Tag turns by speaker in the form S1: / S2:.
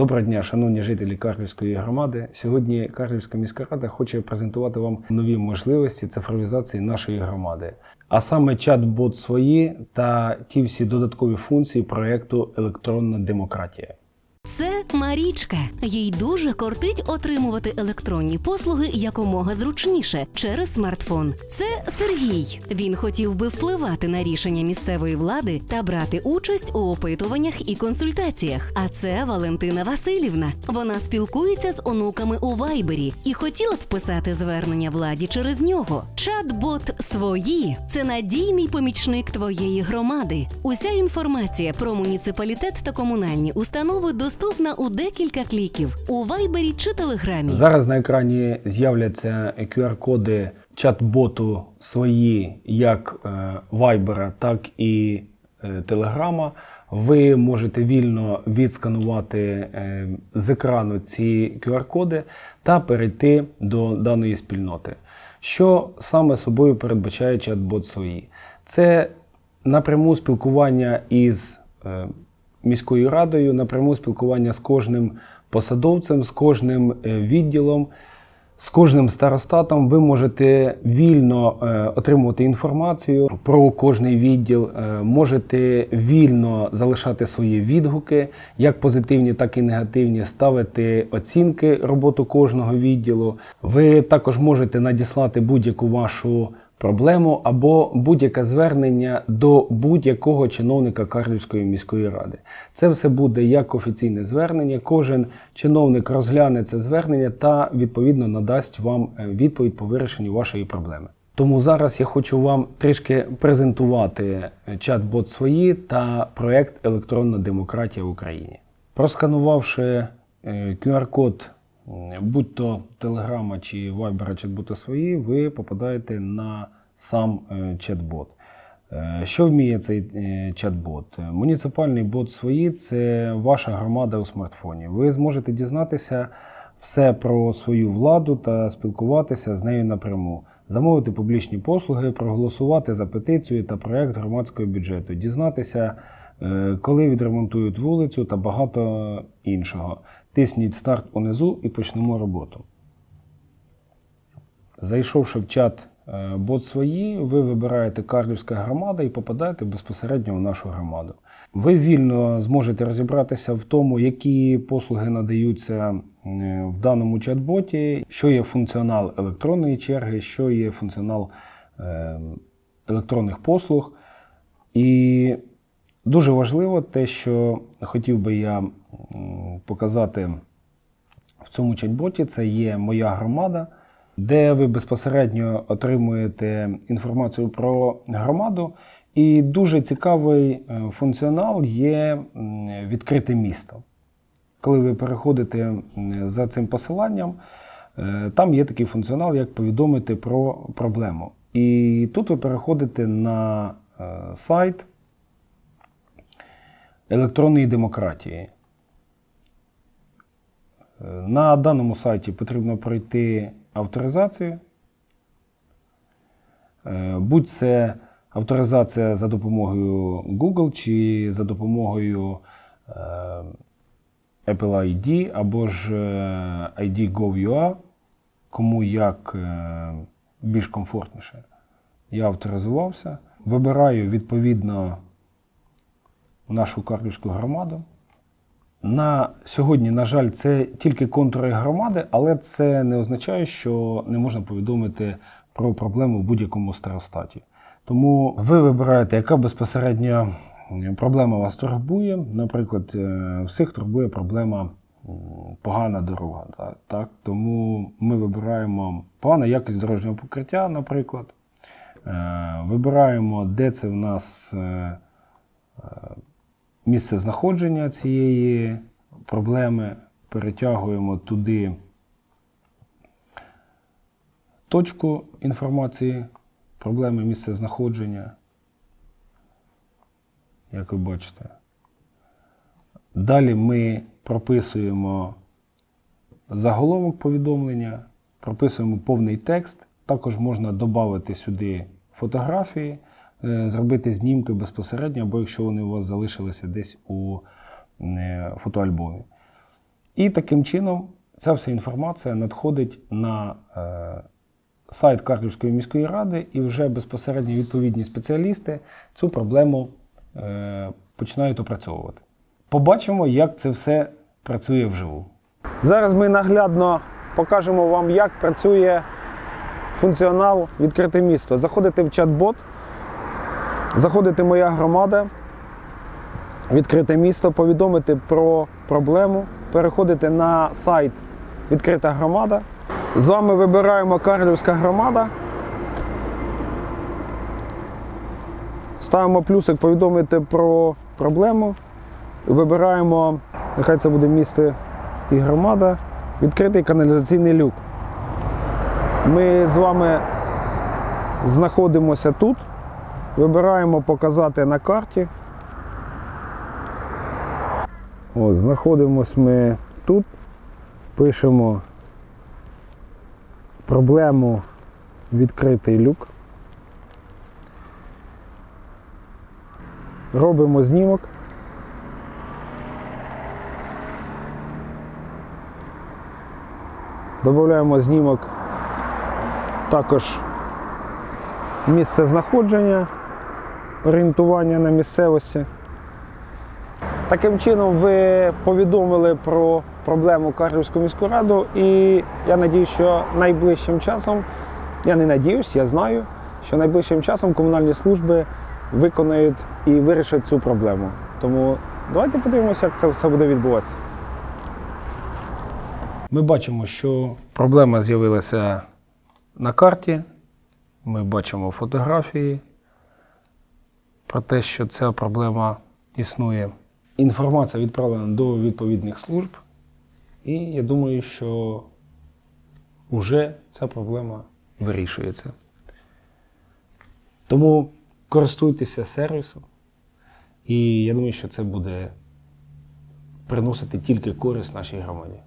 S1: Доброго дня, шановні жителі Карлівської громади. Сьогодні Карлівська міська рада хоче презентувати вам нові можливості цифровізації нашої громади, а саме чат-бот свої та ті всі додаткові функції проєкту Електронна демократія.
S2: Це Марічка. Їй дуже кортить отримувати електронні послуги якомога зручніше через смартфон. Це Сергій. Він хотів би впливати на рішення місцевої влади та брати участь у опитуваннях і консультаціях. А це Валентина Васильівна. Вона спілкується з онуками у Вайбері і хотіла б писати звернення владі через нього. Чат-бот свої це надійний помічник твоєї громади. Уся інформація про муніципалітет та комунальні установи доступна у декілька кліків у Вайбері чи Телеграмі.
S1: Зараз на екрані з'являться QR-коди чат-боту свої як е, Viber, так і е, Ви можете вільно відсканувати е, з екрану ці QR-коди та перейти до даної спільноти. Що саме собою передбачає чат-бот свої? Це напряму спілкування із міською радою, напряму спілкування з кожним посадовцем, з кожним е, відділом, з кожним старостатом. Ви можете вільно е, отримувати інформацію про кожний відділ, е, можете вільно залишати свої відгуки, як позитивні, так і негативні, ставити оцінки роботу кожного відділу. Ви також можете надіслати будь-яку вашу проблему або будь-яке звернення до будь-якого чиновника Карлівської міської ради. Це все буде як офіційне звернення. Кожен чиновник розгляне це звернення та відповідно надасть вам е, відповідь по вирішенню вашої проблеми. Тому зараз я хочу вам трішки презентувати е, чат-бот свої та проект Електронна демократія в Україні. Просканувавши е, QR-код М, будь то Телеграма чи Вайбера чат-бота свої, ви попадаєте на сам е, чат-бот. Е, Що вміє цей е, чат-бот? Муніципальний бот свої це ваша громада у смартфоні. Ви зможете дізнатися все про свою владу та спілкуватися з нею напряму, замовити публічні послуги, проголосувати за петицію та проект громадського бюджету, дізнатися, коли відремонтують вулицю та багато іншого. Тисніть старт унизу і почнемо роботу. Зайшовши в чат е, бот свої, ви вибираєте Карлівська громада і попадаєте безпосередньо в нашу громаду. Ви вільно зможете розібратися в тому, які послуги надаються е, в даному чат-боті, що є функціонал електронної черги, що є функціонал е, електронних послуг. І дуже важливо те, що хотів би я показати в цьому чат-боті, це є моя громада, де ви безпосередньо отримуєте інформацію про громаду. І дуже цікавий е, функціонал є відкрите місто. Коли ви переходите за цим посиланням, е, там є такий функціонал, як повідомити про проблему. І тут ви переходите на е, сайт електронної демократії. На даному сайті потрібно пройти авторизацію. Е, Будь це авторизація за допомогою Google чи за допомогою е, Apple ID або ж е, ID Gov.ua, кому як більш комфортніше. Я авторизувався, вибираю відповідно нашу Карлівську громаду. На сьогодні, на жаль, це тільки контури громади, але це не означає, що не можна повідомити про проблему в будь-якому старостаті. Тому ви вибираєте, яка безпосередньо проблема вас турбує. Наприклад, е, всіх турбує проблема погана дорога. Так? Тому ми вибираємо погана якість дорожнього покриття, наприклад. Е, Вибираємо, де це в нас е, місце знаходження цієї проблеми, перетягуємо туди точку інформації, проблеми місце знаходження, як ви бачите. Далі ми прописуємо заголовок повідомлення, прописуємо повний текст. Також можна додати сюди фотографії, зробити знімки безпосередньо, або якщо вони у вас залишилися десь у е, фотоальбомі. І таким чином ця вся інформація надходить на е, сайт Харківської міської ради, і вже безпосередньо відповідні спеціалісти цю проблему е, починають опрацьовувати. Побачимо, як це все працює вживу. Зараз ми наглядно покажемо вам, як працює функціонал відкрите місто. Заходите в чат-бот, заходите моя громада, відкрите місто, повідомити про проблему, переходите на сайт Відкрита громада. З вами вибираємо Карлівська громада. Ставимо плюсик повідомити про проблему. Вибираємо, нехай це буде місто і громада, відкритий каналізаційний люк. Ми з вами знаходимося тут. Вибираємо показати на карті. От, знаходимося ми тут. Пишемо проблему відкритий люк. Робимо знімок. Додаємо знімок також місце знаходження, орієнтування на місцевості. Таким чином ви повідомили про проблему Карлівську міську раду, і я надію, що найближчим часом, я не надіюсь, я знаю, що найближчим часом комунальні служби виконають і вирішать цю проблему. Тому давайте подивимося, як це все буде відбуватися. Ми бачимо, що проблема з'явилася на карті. Ми бачимо фотографії про те, що ця проблема існує. Інформація відправлена до відповідних служб, і я думаю, що вже ця проблема вирішується. Тому користуйтеся сервісом, і я думаю, що це буде приносити тільки користь нашій громаді.